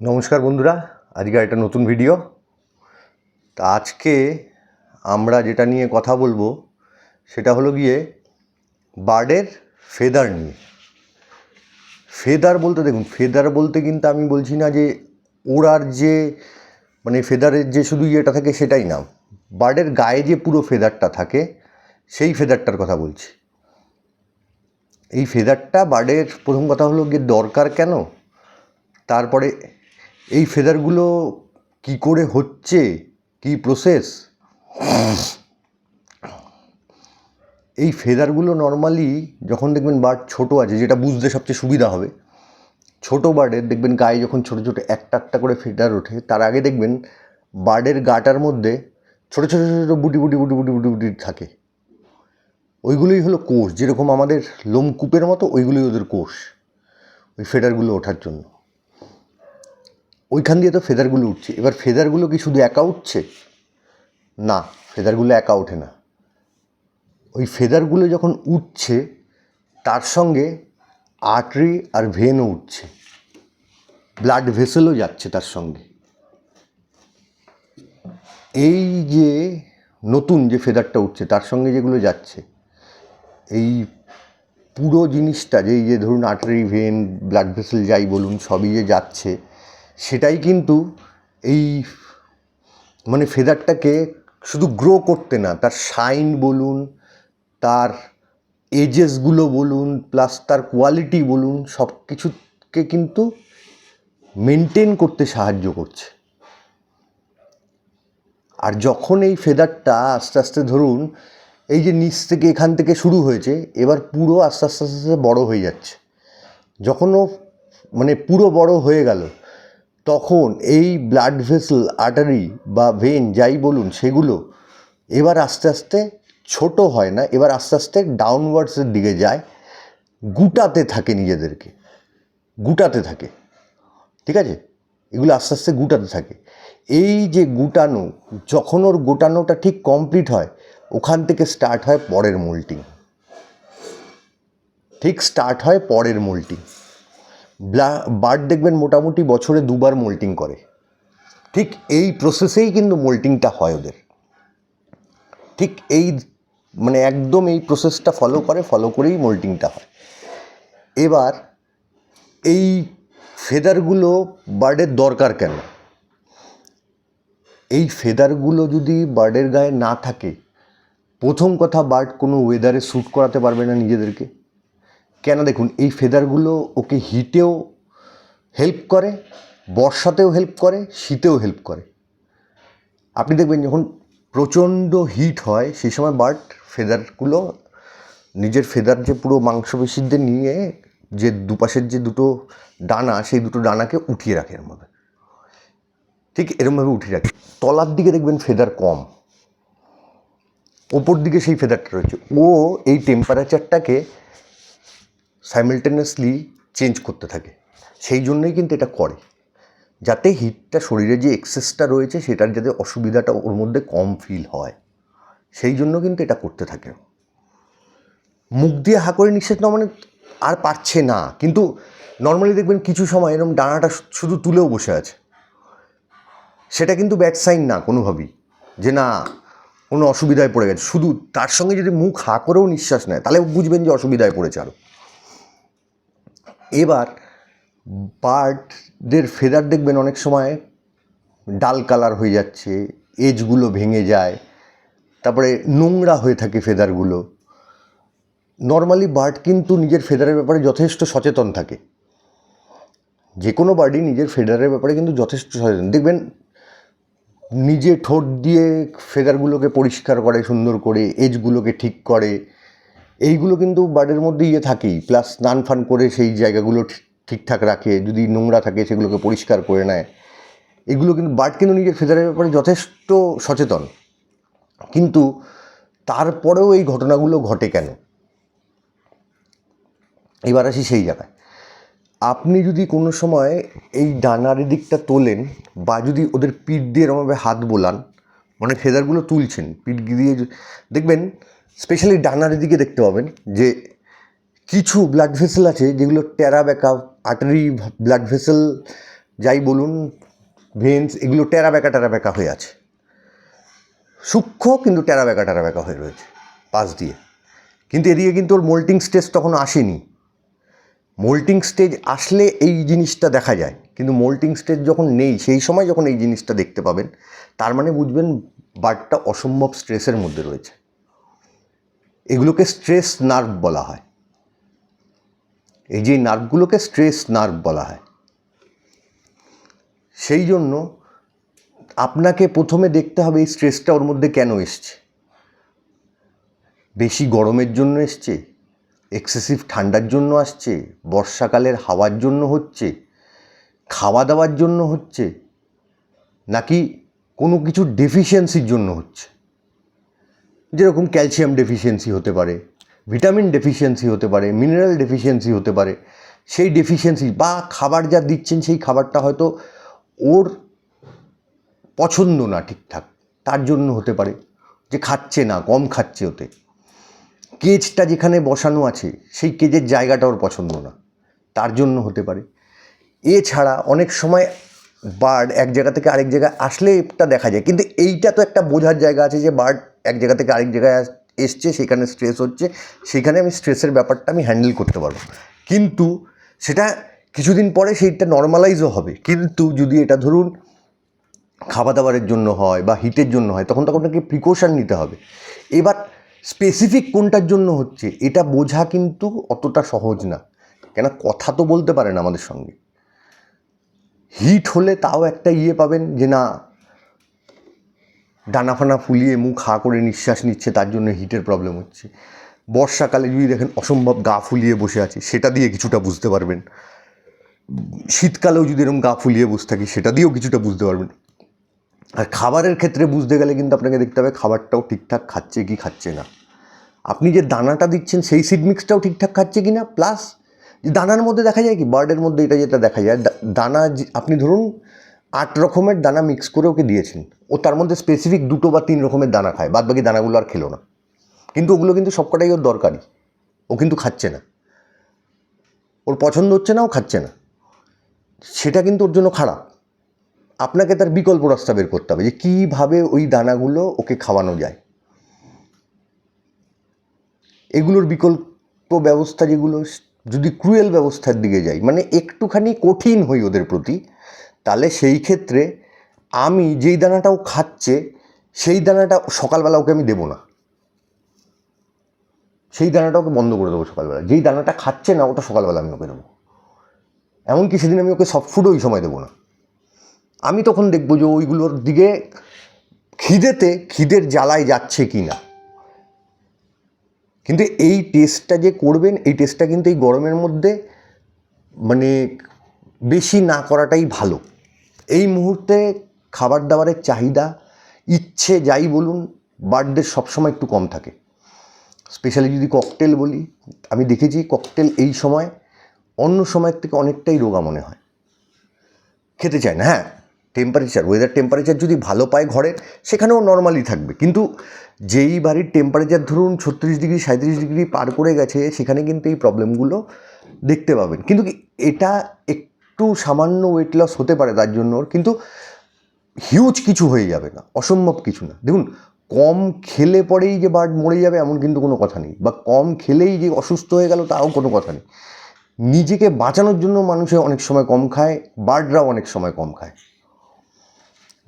নমস্কার বন্ধুরা, আজকে একটা নতুন ভিডিও তা আজকে আমরা যেটা নিয়ে কথা বলব, সেটা হলো গিয়ে বার্ডের ফেদার নিয়ে। ফেদার বলতে দেখুন ফেদার বলতে কিন্তু আমি বলছি না যে ওড়ার যে মানে ফেদারের যে শুধু ইয়েটা থাকে সেটাই না। বার্ডের গায়ে যে পুরো ফেদারটা থাকে, সেই ফেদারটার কথা বলছি। এই ফেদারটা বার্ডের প্রথম কথা হলো গিয়ে দরকার কেন? তারপরে এই ফেদারগুলো কি করে হচ্ছে? কি প্রসেস এই ফেদারগুলো নর্মালি যখন দেখবেন বার্ড ছোট আছে, যেটা বুঝতে সবচেয়ে সুবিধা হবে, ছোট বার্ডের দেখবেন গায়ে যখন ছোট ছোট একটা একটা করে ফেদার ওঠে, তার আগে দেখবেন বার্ডের গাটার মধ্যে ছোট ছোট ছোট বুটি বুটি বুটি বুটি বুটি বুটি থাকে। ওইগুলোই হলো কোষ, যেরকম আমাদের লোমকূপের মতো ওইগুলোই ওদের কোষ, ওই ফেডারগুলো ওঠার জন্য। ওইখান দিয়ে তো ফেদারগুলো উঠছে। এবার ফেদারগুলো কি শুধু একা উঠছে? না, ফেদারগুলো একা ওঠে না। ওই ফেদারগুলো যখন উঠছে, তার সঙ্গে আর্টারি আর ভেনও উঠছে। ব্লাড ভেসেলও যাচ্ছে তার সঙ্গে। এই যে নতুন যে ফেদারটা উঠছে, তার সঙ্গে যেগুলো যাচ্ছে, এই পুরো জিনিসটা যে এই যে ধরুন আর্টারি, ভেন, ব্লাড ভেসেল যাই বলুন, সবই যে যাচ্ছে সেটাই কিন্তু এই মানে ফেদারটাকে শুধু গ্রো করতে না, তার শাইন বলুন, তার এজেসগুলো বলুন প্লাস তার কোয়ালিটি বলুন, সব কিছুকে কিন্তু মেনটেন করতে সাহায্য করছে। আর যখন এই ফেদারটা আস্তে আস্তে ধরুন, এই যে নিচ থেকে এখান থেকে শুরু হয়েছে, এবার পুরো আস্তে আস্তে আস্তে আস্তে বড় হয়ে যাচ্ছে। যখন ও মানে পুরো বড় হয়ে গেল তখন এই ব্লাড ভেসেল আর্টারি বা ভেন যাই বলুন সেগুলো এবার আস্তে আস্তে ছোট হয় না, এবার আস্তে আস্তে ডাউনওয়ার্ডসের দিকে যায়, গুটাতে থাকে নিজেদেরকে, গুটাতে থাকে, ঠিক আছে? এগুলো আস্তে আস্তে গুটাতে থাকে। এই যে গুটানো, যখন ওর গোটানোটা ঠিক কমপ্লিট হয়, ওখান থেকে স্টার্ট হয় পরের মোল্টিং ঠিক স্টার্ট হয় পরের মোল্টিং বার্ড দেখবেন মোটামুটি বছরে দুবার মোল্টিং করে। ঠিক এই প্রসেসেই কিন্তু মোল্টিংটা হয় ওদের। ঠিক এই মানে একদম এই প্রসেসটা ফলো করে ফলো করেই মোল্টিংটা হয়। এবার এই ফেদারগুলো বার্ডের দরকার কেন? এই ফেদারগুলো যদি বার্ডের গায়ে না থাকে, প্রথম কথা বার্ড কোনো ওয়েদারে শ্যুট করাতে পারবে না নিজেদেরকে। কেন দেখুন, এই ফেদারগুলো ওকে হিটেও হেল্প করে, বর্ষাতেও হেল্প করে, শীতেও হেল্প করে। আপনি দেখবেন যখন প্রচণ্ড হিট হয়, সেই সময় বার্ড ফেদারগুলো, নিজের ফেদার যে পুরো মাংসপেশিদের নিয়ে যে দুপাশের যে দুটো ডানা, সেই দুটো ডানাকে উঠিয়ে রাখে এর মধ্যে। ঠিক এরমভাবে উঠিয়ে রাখে। তলার দিকে দেখবেন ফেদার কম। ওপর দিকে সেই ফেদারটা রয়েছে। ও এই টেম্পারেচারটাকে সাইমেলটেনিয়াসলি চেঞ্জ করতে থাকে। সেই জন্যই কিন্তু এটা করে। যাতে হিটটা শরীরে যে এক্সেসটা রয়েছে, সেটার যাতে অসুবিধাটা ওর মধ্যে কম ফিল হয়। সেই জন্য কিন্তু এটা করতে থাকে। মুখ দিয়ে হা করে নিঃশ্বাস নেওয়া মানে আর পারছে না। কিন্তু নর্মালি দেখবেন কিছু সময় এরকম ডানাটা শুধু তুলেও বসে আছে। সেটা কিন্তু ব্যাড সাইন না কোনোভাবেই। যে না, কোনো অসুবিধায় পড়ে গেছে। শুধু তার সঙ্গে যদি মুখ হা করেও নিঃশ্বাস নেয়, তাহলে বুঝবেন যে অসুবিধায় পড়েছে আরও এবার বার্ডদের ফেদার দেখবেন অনেক সময় ডাল কালার হয়ে যাচ্ছে, এজগুলো ভেঙে যায়, তারপরে নোংরা হয়ে থাকে ফেদারগুলো নর্মালি বার্ড কিন্তু নিজের ফেদারের ব্যাপারে যথেষ্ট সচেতন থাকে। যে কোনো বার্ডই নিজের ফেদারের ব্যাপারে কিন্তু যথেষ্ট সচেতন। দেখবেন নিজে ঠোঁট দিয়ে ফেদারগুলোকে পরিষ্কার করে, সুন্দর করে, এজগুলোকে ঠিক করে এইগুলো কিন্তু বার্ডের মধ্যে ইয়ে থাকেই প্লাস স্নান ফান করে সেই জায়গাগুলো ঠিক- ঠিকঠাক রাখে, যদি নোংরা থাকে সেগুলোকে পরিষ্কার করে নেয়। এগুলো কিন্তু বার্ড কিন্তু নিজের ফেদারের ব্যাপারে যথেষ্ট সচেতন। কিন্তু তারপরেও এই ঘটনাগুলো ঘটে কেন? এবার আসি সেই জায়গায়। আপনি যদি কোনো সময় এই ডানার দিকটা তোলেন বা যদি ওদের পিঠ দিয়ে এরমভাবে হাত বোলান মানে ফেদারগুলো তুলছেন, পিঠ দিয়ে দেখবেন স্পেশালি ডানার দিকে দেখতে পাবেন যে কিছু ব্লাড ভেসেল আছে যেগুলো টেরা ব্যাকা আর্টারি ব্লাড ভেসেল, যাই বলুন, ভেন্স, এগুলো টেরা বেঁকা টেরা ব্যাকা হয়ে আছে। সূক্ষ্ম কিন্তু টেরা বেঁকা টেরা বেঁকা হয়ে রয়েছে পাশ দিয়ে। কিন্তু এদিকে কিন্তু ওর মোল্টিং স্টেজ তখন আসেনি। মোল্টিং স্টেজ আসলে এই জিনিসটা দেখা যায়, কিন্তু মোল্টিং স্টেজ যখন নেই, সেই সময় যখন এই জিনিসটা দেখতে পাবেন, তার মানে বুঝবেন বার্ডটা অসম্ভব স্ট্রেসের মধ্যে রয়েছে। এগুলোকে স্ট্রেস নার্ভ বলা হয়। এই যে নার্ভগুলোকে স্ট্রেস নার্ভ বলা হয়। সেই জন্য আপনাকে প্রথমে দেখতে হবে এই স্ট্রেসটা ওর মধ্যে কেন এসছে। বেশি গরমের জন্য এসছে এক্সেসিভ ঠান্ডার জন্য আসছে, বর্ষাকালের হাওয়ার জন্য হচ্ছে খাওয়া দাওয়ার জন্য হচ্ছে, নাকি কোনো কিছু ডেফিসিয়েন্সির জন্য হচ্ছে? যেরকম ক্যালসিয়াম ডেফিসিয়েন্সি হতে পারে, ভিটামিন ডেফিসিয়েন্সি হতে পারে, মিনারেল ডেফিসিয়েন্সি হতে পারে, সেই ডেফিসিয়েন্সি বা খাবার যা দিচ্ছেন সেই খাবারটা হয়তো ওর পছন্দ না ঠিকঠাক, তার জন্য হতে পারে, যে খাচ্ছে না, কম খাচ্ছে ওতে। কেজটা যেখানে বসানো আছে, সেই কেজের জায়গাটা ওর পছন্দ না, তার জন্য হতে পারে। এছাড়া অনেক সময় বার্ড এক জায়গা থেকে আরেক জায়গায় আসলে এটা দেখা যায়, কিন্তু এইটা তো একটা বোঝার জায়গা আছে যে বার্ড এক জায়গা থেকে আরেক জায়গায় এসছে, সেখানে স্ট্রেস হচ্ছে, সেখানে আমি স্ট্রেসের ব্যাপারটা আমি হ্যান্ডেল করতে পারব। কিন্তু সেটা কিছুদিন পরে সেইটা নর্মালাইজও হবে। কিন্তু যদি এটা ধরুন খাওয়া দাওয়ারের জন্য হয় বা হিটের জন্য হয়, তখন তখন আপনাকে প্রিকশন নিতে হবে। এবার স্পেসিফিক কোনটার জন্য হচ্ছে, এটা বোঝা কিন্তু অতটা সহজ না। কেন কথা তো বলতে পারেন আমাদের সঙ্গে। হিট হলে তাও একটা ইয়ে পাবেন যে না ডানা ফানা ফুলিয়ে মুখ হা করে নিঃশ্বাস নিচ্ছে, তার জন্য হিটের প্রবলেম হচ্ছে। বর্ষাকালে যদি দেখেন অসম্ভব গা ফুলিয়ে বসে আছে, সেটা দিয়ে কিছুটা বুঝতে পারবেন। শীতকালেও যদি এরকম গা ফুলিয়ে বসে থাকি, সেটা দিয়েও কিছুটা বুঝতে পারবেন। আর খাবারের ক্ষেত্রে বুঝতে গেলে কিন্তু আপনাকে দেখতে হবে খাবারটাও ঠিকঠাক খাচ্ছে কি খাচ্ছে না। আপনি যে দানাটা দিচ্ছেন, সেই সিড মিক্সটাও ঠিকঠাক খাচ্ছে কি না প্লাস দানার মধ্যে দেখা যায় কি বার্ডের মধ্যে এটা যেটা দেখা যায় দানা আপনি ধরুন আট রকমের দানা মিক্স করে ওকে দিয়েছেন। ও তার মধ্যে স্পেসিফিক দুটো বা তিন রকমের দানা খায় বাদ বাকি দানাগুলো আর খেলো না। কিন্তু ওগুলো কিন্তু সবকটাই ওর দরকারি। ও কিন্তু খাচ্ছে না। ওর পছন্দ হচ্ছে না, ও খাচ্ছে না। সেটা কিন্তু ওর জন্য খারাপ। আপনাকে তার বিকল্প রাস্তা বের করতে হবে যে কীভাবে ওই দানাগুলো ওকে খাওয়ানো যায়। এগুলোর বিকল্প ব্যবস্থা যেগুলো, যদি ক্রুয়েল ব্যবস্থার দিকে যাই মানে একটুখানি কঠিন হই ওদের প্রতি। তাহলে সেই ক্ষেত্রে আমি যেই দানাটাও খাচ্ছে, সেই দানাটা সকালবেলা ওকে আমি দেবো না। সেই দানাটা ওকে বন্ধ করে দেবো সকালবেলা। যেই দানাটা খাচ্ছে না, ওটা সকালবেলা আমি ওকে দেবো। এমনকি সেদিন আমি ওকে সফট ফুডও ওই সময় দেবো না। আমি তখন দেখব যে ওইগুলোর দিকে খিদেতে, খিদের জ্বালায় যাচ্ছে কি না। কিন্তু এই টেস্টটা যে করবেন, এই টেস্টটা কিন্তু এই গরমের মধ্যে মানে বেশি না করাটাই ভালো। এই মুহূর্তে খাবার দাবারের চাহিদা, ইচ্ছে যাই বলুন, বার্থডে সবসময় একটু কম থাকে। স্পেশালি যদি ককটেল বলি, আমি দেখেছি ককটেল এই সময় অন্য সময়ের থেকে অনেকটাই রোগা মনে হয়। খেতে চায় না হ্যাঁ টেম্পারেচার ওয়েদার টেম্পারেচার যদি ভালো পায় ঘরের সেখানেও নর্মালি থাকবে। কিন্তু যেই বাড়ির টেম্পারেচার ধরুন ছত্রিশ ডিগ্রি সাঁত্রিশ ডিগ্রি পার করে গেছে, সেখানে কিন্তু এই প্রবলেমগুলো দেখতে পাবেন। কিন্তু এটা এটা একটু সামান্য ওয়েট লস হতে পারে তার জন্য ওর, কিন্তু হিউজ কিছু হয়ে যাবে না অসম্ভব কিছু না। দেখুন কম খেলে পরেই যে বার্ড মরে যাবে এমন কিন্তু কোনো কথা নেই বা কম খেলেই যে অসুস্থ হয়ে গেল তাও কোনো কথা নেই। নিজেকে বাঁচানোর জন্য মানুষে অনেক সময় কম খায় বার্ডরাও অনেক সময় কম খায়।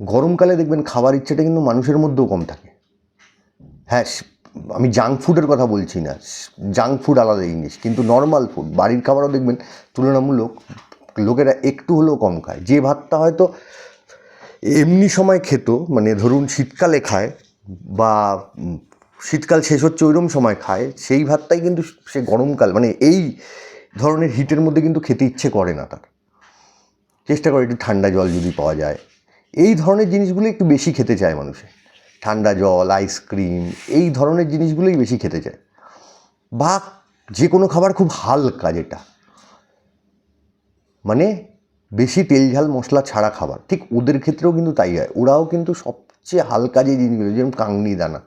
গরমকালে দেখবেন খাবার ইচ্ছেটা কিন্তু মানুষের মধ্যেও কম থাকে। হ্যাঁ আমি জাঙ্ক ফুডের কথা বলছি না জাঙ্ক ফুড আলাদা জিনিস কিন্তু নর্মাল ফুড বাড়ির খাবারও দেখবেন তুলনামূলক লোকেরা একটু হলেও কম খায়। যে ভাতটা হয়তো এমনি সময় খেত মানে ধরুন শীতকালে খায় বা শীতকাল শেষ হচ্ছে ওইরকম সময় খায়, সেই ভাতটাই কিন্তু সে গরমকাল মানে এই ধরনের হিটের মধ্যে কিন্তু খেতে ইচ্ছে করে না তার। চেষ্টা করে একটু ঠান্ডা জল যদি পাওয়া যায়। এই ধরনের জিনিসগুলো একটু বেশি খেতে চায় মানুষে। ঠান্ডা জল আইসক্রিম এই ধরনের জিনিসগুলোই বেশি খেতে চায়। বা যে কোনো খাবার খুব হালকা যেটা। মানে বেশি তেল ঝাল মশলা ছাড়া খাবার। ঠিক ওদের ক্ষেত্রেও কিন্তু তাই হয়। ওরাও কিন্তু সবচেয়ে হালকা যে জিনিসগুলো যেমন কাংনি দানা,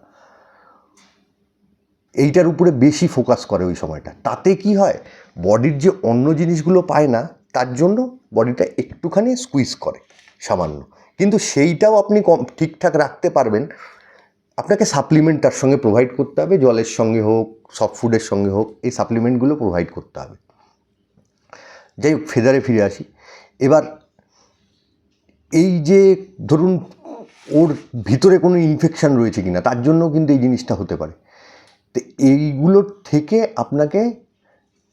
এইটার উপরে বেশি ফোকাস করে ওই সময়টা। তাতে কি হয়? বডির যে অন্য জিনিসগুলো পায় না, তার জন্য বডিটা একটুখানি স্কুইজ করে, সামান্য। কিন্তু সেইটাও আপনি কম, ঠিকঠাক রাখতে পারবেন। আপনাকে সাপ্লিমেন্ট তার সঙ্গে প্রোভাইড করতে হবে। জলের সঙ্গে হোক সফট ফুডের সঙ্গে হোক, এই সাপ্লিমেন্টগুলো প্রোভাইড করতে হবে। যাই হোক, ফেদারে ফিরে আসি। এবার এই যে ধরুন ওর ভিতরে কোনো ইনফেকশান রয়েছে কি না তার জন্যও কিন্তু এই জিনিসটা হতে পারে। তো এইগুলোর থেকে আপনাকে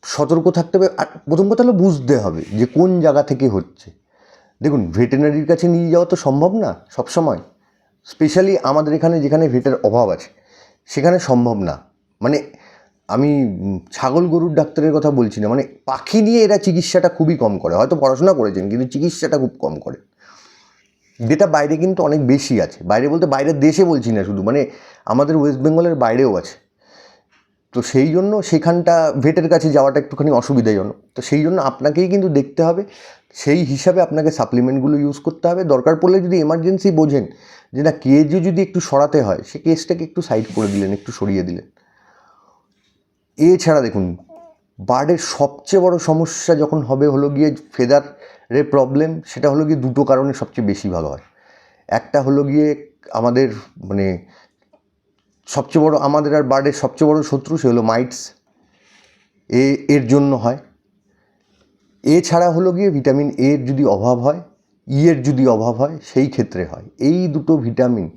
সতর্ক থাকতে হবে। আর প্রথম কথা হলো বুঝতে হবে যে কোন জায়গা থেকে হচ্ছে। দেখুন ভেটেনারির কাছে নিয়ে যাওয়া তো সম্ভব না সব সময় স্পেশালি আমাদের এখানে যেখানে ভেটের অভাব আছে, সেখানে সম্ভব না। মানে আমি ছাগল গরুর ডাক্তারের কথা বলছি না মানে পাখি নিয়ে এরা চিকিৎসাটা খুবই কম করে, হয়তো পড়াশোনা করেছেন, কিন্তু চিকিৎসাটা খুব কম করে। যেটা বাইরে কিন্তু অনেক বেশি আছে, বাইরে বলতে বাইরের দেশে বলছি না শুধু মানে আমাদের ওয়েস্ট বেঙ্গলের বাইরেও আছে। তো সেই জন্য সেখানটা ভেটের কাছে যাওয়াটা একটুখানি অসুবিধাজনক, তো সেই জন্য আপনাকেই কিন্তু দেখতে হবে, সেই হিসাবে আপনাকে সাপ্লিমেন্টগুলো ইউজ করতে হবে, দরকার পড়লে যদি এমার্জেন্সি বোঝেন, যে না কেজও যদি একটু সরাতে হয়, সে কেসটাকে একটু সাইড করে দিলেন, একটু সরিয়ে দিলেন। এছাড়া দেখুন, বার্ডের সবচেয়ে বড় সমস্যা যখন হবে হলো গিয়ে ফেদারের প্রবলেম সেটা হলো গিয়ে দুটো কারণে সবচেয়ে বেশি ভালো হয়। একটা হলো গিয়ে আমাদের মানে সবচেয়ে বড়, আমাদের আর বার্ডের সবচেয়ে বড় শত্রু সে হলো মাইটস এ, এর জন্য হয়। এছাড়া হলো গিয়ে ভিটামিন এর যদি অভাব হয় ই এর যদি অভাব হয়, সেই ক্ষেত্রে হয়। এই দুটো ভিটামিন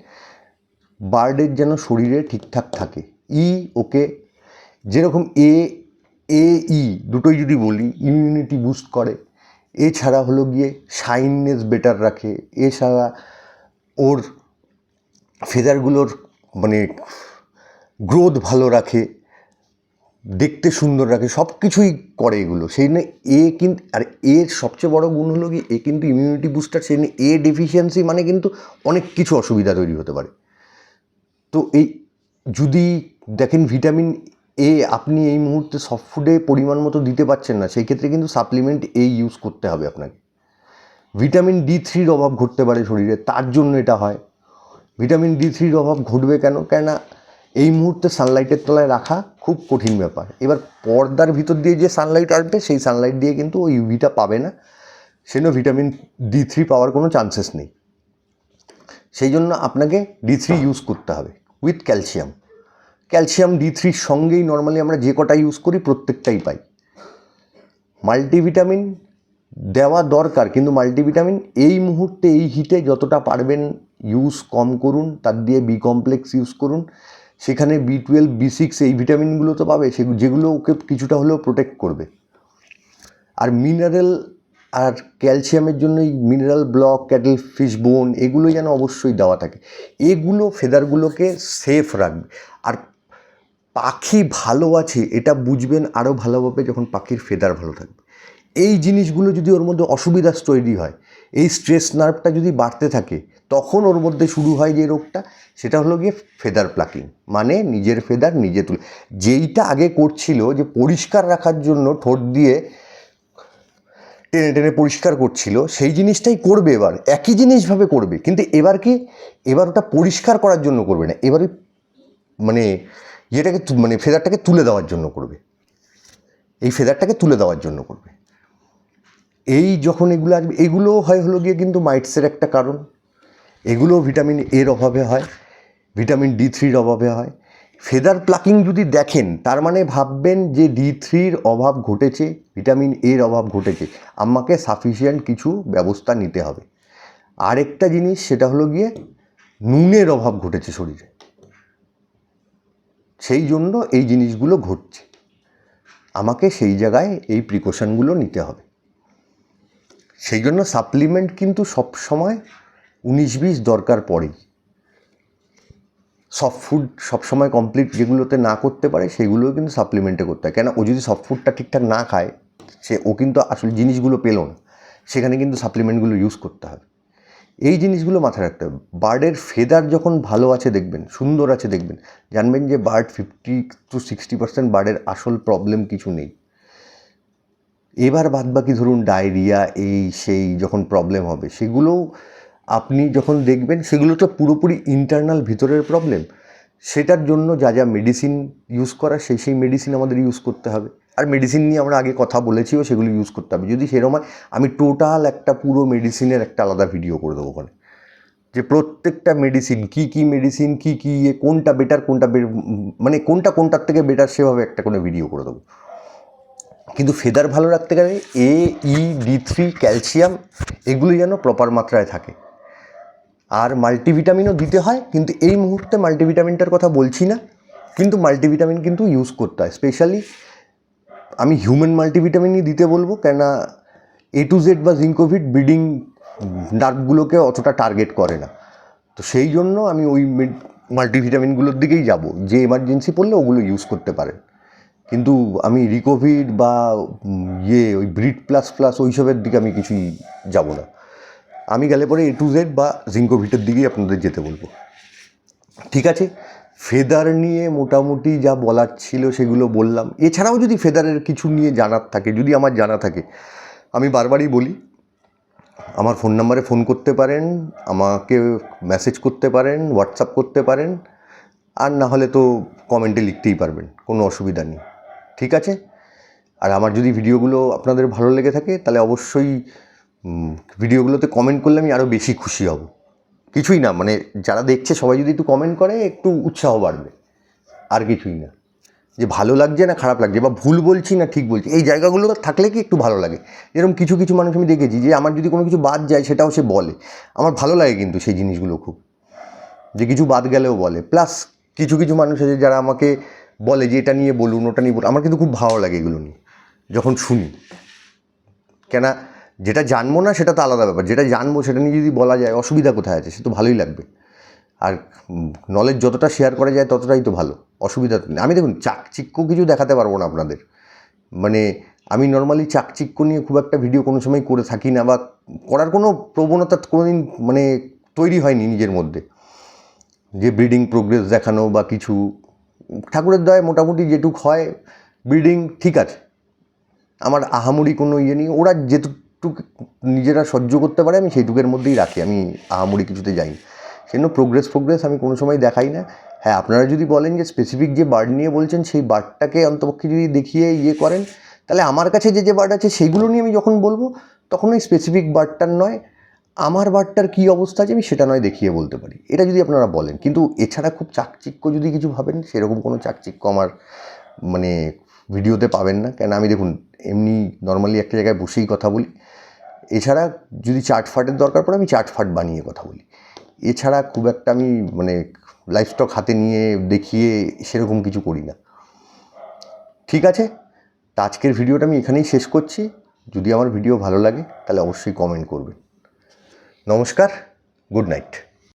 বার্ডের যেন শরীরে ঠিকঠাক থাকে। ই ওকে যেরকম এ এ ই দুটোই যদি বলি ইমিউনিটি বুস্ট করে। এছাড়া হলো গিয়ে শাইননেস বেটার রাখে। এছাড়া ওর ফেদারগুলোর মানে গ্রোথ ভালো রাখে, দেখতে সুন্দর রাখে সব কিছুই করে এগুলো। সেই জন্য এ কিন্তু আর এর সবচেয়ে বড় গুণ হলো কি এ কিন্তু ইমিউনিটি বুস্টার সেই জন্য এ ডেফিসিয়েন্সি মানে কিন্তু অনেক কিছু অসুবিধা তৈরি হতে পারে। তো এই যদি দেখেন ভিটামিন এ আপনি এই মুহূর্তে সফট ফুডে পরিমাণ মতো দিতে পারছেন না, সেই ক্ষেত্রে কিন্তু সাপ্লিমেন্ট এ ইউজ করতে হবে আপনাকে। ভিটামিন ডি থ্রির অভাব ঘটতে পারে শরীরে, তার জন্য এটা হয়। ভিটামিন ডি থ্রির অভাব ঘটবে কেন? কেননা এই মুহূর্তে সানলাইটের তলায় রাখা খুব কঠিন ব্যাপার। এবার পর্দার ভিতর দিয়ে যে সানলাইট আসবে, সেই সানলাইট দিয়ে কিন্তু ওই ইউভিটা পাবে না। সেজন্য ভিটামিন ডি থ্রি পাওয়ার কোনো চান্সেস নেই। সেই জন্য আপনাকে ডি থ্রি ইউজ করতে হবে উইথ ক্যালসিয়াম ক্যালসিয়াম ডি থ্রির সঙ্গেই নর্মালি আমরা যে কটা ইউজ করি, প্রত্যেকটাই পাই। মাল্টিভিটামিন দেওয়া দরকার, কিন্তু মাল্টিভিটামিন এই মুহূর্তে, এই হিটে যতটা পারবেন ইউজ কম করুন, তার দিয়ে বি কমপ্লেক্স ইউজ করুন। সেখানে বি টুয়েলভ বি সিক্স এই ভিটামিনগুলো তো পাবে সেগুলো যেগুলো ওকে কিছুটা হলেও প্রোটেক্ট করবে। আর মিনারেল আর ক্যালসিয়ামের জন্য এই মিনারেল ব্লক ক্যাটেল ফিশ বোন এগুলো যেন অবশ্যই দেওয়া থাকে। এগুলো ফেদারগুলোকে সেফ রাখবে। আর পাখি ভালো আছে, এটা বুঝবেন আরও ভালোভাবে যখন পাখির ফেদার ভালো থাকবে। এই জিনিসগুলো যদি ওর মধ্যে অসুবিধা তৈরি হয়, এই স্ট্রেস নার্ভটা যদি বাড়তে থাকে, তখন ওর মধ্যে শুরু হয় যে রোগটা, সেটা হলো গিয়ে ফেদার প্লাকিং মানে নিজের ফেদার নিজে তুলে। যেইটা আগে করছিল যে পরিষ্কার রাখার জন্য ঠোঁট দিয়ে টেনে টেনে পরিষ্কার করছিল, সেই জিনিসটাই করবে এবার। একই জিনিসভাবে করবে, কিন্তু এবার কি? এবার ওটা পরিষ্কার করার জন্য করবে না। এবারে মানে যেটাকে মানে ফেদারটাকে তুলে দেওয়ার জন্য করবে। এই ফেদারটাকে তুলে দেওয়ার জন্য করবে। এই যখন এগুলো আসবে, এগুলো হয় হলো গিয়ে কিন্তু মাইটসের একটা কারণ। এগুলো ভিটামিন এর অভাবে হয়, ভিটামিন ডি থ্রির অভাবে হয়। ফেদার প্লাকিং যদি দেখেন, তার মানে ভাববেন যে ডি থ্রির অভাব ঘটেছে, ভিটামিন এর অভাব ঘটেছে। আমাকে সাফিসিয়েন্ট কিছু ব্যবস্থা নিতে হবে। আরেকটা জিনিস, সেটা হলো গিয়ে নুনের অভাব ঘটেছে শরীরে। সেই জন্য এই জিনিসগুলো ঘটছে। আমাকে সেই জায়গায় এই প্রিকশনগুলো নিতে হবে। সেই জন্য সাপ্লিমেন্ট কিন্তু সব সময় উনিশ বিশ দরকার পড়েই। সফট ফুড সবসময় কমপ্লিট যেগুলোতে না করতে পারে সেগুলোও কিন্তু সাপ্লিমেন্টে করতে হয়। কেন? ও যদি সফট ফুডটা ঠিকঠাক না খায়, সে, ও কিন্তু আসলে জিনিসগুলো পেল না। সেখানে কিন্তু সাপ্লিমেন্টগুলো ইউজ করতে হবে। এই জিনিসগুলো মাথায় রাখতে হবে। বার্ডের ফেদার যখন ভালো আছে দেখবেন, সুন্দর আছে দেখবেন, জানবেন যে bird fifty two sixty percent বার্ডের আসল প্রবলেম কিছু নেই। এবার বাদ বাকি ধরুন ডায়রিয়া, এই, সেই যখন প্রবলেম হবে সেগুলোও আপনি যখন দেখবেন, সেগুলো তো পুরোপুরি ইন্টারনাল ভিতরের প্রবলেম সেটার জন্য যা যা মেডিসিন ইউজ করা, সেই সেই মেডিসিন আমাদের ইউজ করতে হবে। আর মেডিসিন নিয়ে আমরা আগে কথা বলেছিও, সেগুলো ইউজ করতে হবে। যদি সেরকম হয়, আমি টোটাল একটা পুরো মেডিসিনের একটা আলাদা ভিডিও করে দেবো ওখানে। যে প্রত্যেকটা মেডিসিন কি কি মেডিসিন কি কি ইয়ে কোনটা বেটার কোনটা মানে কোনটা কোনটার থেকে বেটার সেভাবে একটা কোনো ভিডিও করে দেবো। কিন্তু ফেদার ভালো রাখতে গেলে A E D three calcium এগুলি যেন প্রপার মাত্রায় থাকে। আর মাল্টিভিটামিনও দিতে হয়, কিন্তু এই মুহূর্তে মাল্টিভিটামিনটার কথা বলছি না, কিন্তু মাল্টিভিটামিন কিন্তু ইউজ করতে হয়। স্পেশালি আমি হিউম্যান মাল্টিভিটামিনই দিতে বলব, কেননা এ টু জেড বা জিঙ্কোভিড ব্রিডিং নার্ভগুলোকে অতটা টার্গেট করে না। তো সেই জন্য আমি ওই মাল্টিভিটামিনগুলোর দিকেই যাব, যে এমার্জেন্সি পড়লে ওগুলো ইউজ করতে পারেন। কিন্তু আমি রিকোভিড বা ইয়ে ওই ব্রিড প্লাস প্লাস ওইসবের দিকে আমি কিছুই যাব না। আমি গেলে পরে এ টু জেড বা জিঙ্কোভিটের দিকেই আপনাদের যেতে বলব। ঠিক আছে? ফেদার নিয়ে মোটামুটি যা বলার ছিল সেগুলো বললাম। এছাড়াও যদি ফেদারের কিছু নিয়ে জানার থাকে, যদি আমার জানা থাকে, আমি বারবারই বলি, আমার ফোন নাম্বারে ফোন করতে পারেন, আমাকে মেসেজ করতে পারেন হোয়াটসঅ্যাপ করতে পারেন, আর না হলে তো কমেন্টে লিখতেই পারবেন, কোনো অসুবিধা নেই। ঠিক আছে? আর আমার যদি ভিডিওগুলো আপনাদের ভালো লেগে থাকে, তাহলে অবশ্যই ভিডিওগুলোতে কমেন্ট করলে আমি আরও বেশি খুশি হব। কিছুই না মানে যারা দেখছে সবাই যদি একটু কমেন্ট করে, একটু উৎসাহ বাড়বে। আর কিছুই না। যে ভালো লাগছে না, খারাপ লাগছে, বা ভুল বলছি না, ঠিক বলছি। এই জায়গাগুলো থাকলে কি একটু ভালো লাগে? যেরকম কিছু কিছু মানুষ আমি দেখেছি যে আমার যদি কোনো কিছু বাদ যায়, সেটাও সে বলে। আমার ভালো লাগে কিন্তু সেই জিনিসগুলো খুব। যে কিছু বাদ গেলেও বলে। প্লাস কিছু কিছু মানুষ আছে যারা আমাকে বলে যে, এটা নিয়ে বলুন, ওটা নিয়ে বলুন। আমার কিন্তু খুব ভালো লাগে এগুলো নিয়ে। যখন শুনি। কেন যেটা জানব না সেটা তো আলাদা ব্যাপার। যেটা জানব সেটা নিয়ে যদি বলা যায়, অসুবিধা কোথায় আছে? সে তো ভালোই লাগবে। আর নলেজ যতটা শেয়ার করা যায় ততটাই তো ভালো। অসুবিধা তো আমি দেখুন, চাকচিক্য কিছু দেখাতে পারব না আপনাদের। মানে আমি নর্মালি চাকচিক্য নিয়ে খুব একটা ভিডিও কোনো সময় করে থাকি না বা করার কোনো প্রবণতা কোনোদিন মানে তৈরি হয়নি নিজের মধ্যে। যে ব্রিডিং প্রোগ্রেস দেখানো বা কিছু, ঠাকুরের দয় মোটামুটি যেটুক হয় ব্রিডিং ঠিক আছে। আমার আহামরি কোনো ইয়ে নেই। ওরা যেটুকু নিজেরা সহ্য করতে পারে, আমি সেইটুকের মধ্যেই রাখি, আমি আহামরি কিছুতে যাই সেজন্য প্রোগ্রেস প্রোগ্রেস আমি কোনো সময় দেখাই না। হ্যাঁ আপনারা যদি বলেন যে স্পেসিফিক যে বার্ড নিয়ে বলছেন, সেই বার্ডটাকে অন্তপক্ষে যদি দেখিয়ে ইয়ে করেন, তাহলে আমার কাছে যে যে বার্ড আছে, সেইগুলো নিয়ে আমি যখন বলব, তখন ওই স্পেসিফিক বার্ডটার নয়, আমার বার্ডটার কী অবস্থা আছে, আমি সেটা নয় দেখিয়ে বলতে পারি। এটা যদি আপনারা বলেন, কিন্তু এছাড়া খুব চাকচিক্য যদি কিছু ভাবেন, সেরকম কোনো চাকচিক্য আমার মানে ভিডিওতে পাবেন না। কেন, আমি দেখুন, এমনি নর্মালি একটা জায়গায় বসেই কথা বলি। এছাড়া যদি চার্ট ফাটের দরকার পড়ে, আমি চার্ট ফাট বানিয়ে কথা বলি। এছাড়া খুব একটা আমি মানে লাইফ স্টক হাতে নিয়ে দেখিয়ে সেরকম কিছু করি না। ঠিক আছে? তা আজকের ভিডিওটা আমি এখানেই শেষ করছি। যদি আমার ভিডিও ভালো লাগে, তাহলে অবশ্যই কমেন্ট করবেন। নমস্কার গুড নাইট